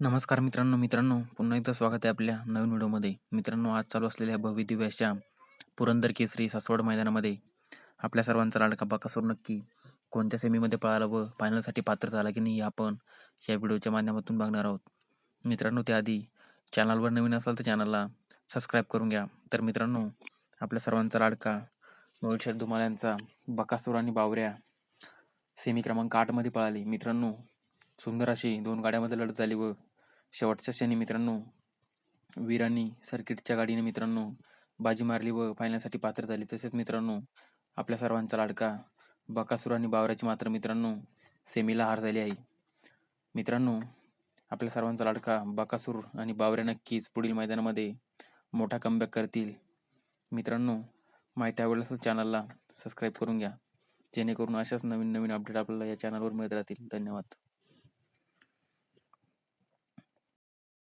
नमस्कार मित्रांनो मित्रांनो. पुन्हा एकदा स्वागत आहे आपल्या नवीन व्हिडिओमध्ये. मित्रांनो आज चालू असलेल्या भव्य दिव्याच्या पुरंदर केसरी सासवड मैदानामध्ये आपल्या सर्वांचा लाडका बाकासूर नक्की कोणत्या सेमीमध्ये पळाला व फायनलसाठी पात्र झाला की नाही आपण या व्हिडिओच्या माध्यमातून बघणार आहोत. मित्रांनो त्याआधी चॅनलवर नवीन असाल तर चॅनलला सबस्क्राईब करून घ्या. तर मित्रांनो आपल्या सर्वांचा लाडका मोहित धुमाल यांचा बकासूर आणि बावऱ्या सेमी क्रमांक आठमध्ये पळाली. मित्रांनो सुंदर अशी दोन गाड्यामध्ये लढत झाली व शेवटच्या क्षणी मित्रांनो वीरांनी सर्किटच्या गाडीने मित्रांनो बाजी मारली व फायनलसाठी पात्र झाली. तसेच मित्रांनो आपल्या सर्वांचा लाडका बकासूर आणि बावऱ्याची मात्र मित्रांनो सेमीला हार झाली आहे. मित्रांनो आपल्या सर्वांचा लाडका बकासूर आणि बावऱ्या नक्कीच पुढील मैदानामध्ये मोठा कमबॅक करतील. मित्रांनो माहिती आवडल्यास चॅनलला सबस्क्राईब करून घ्या. जेणेकरून अशाच नवीन नवीन अपडेट आपल्याला या चॅनलवर मिळत राहतील. धन्यवाद.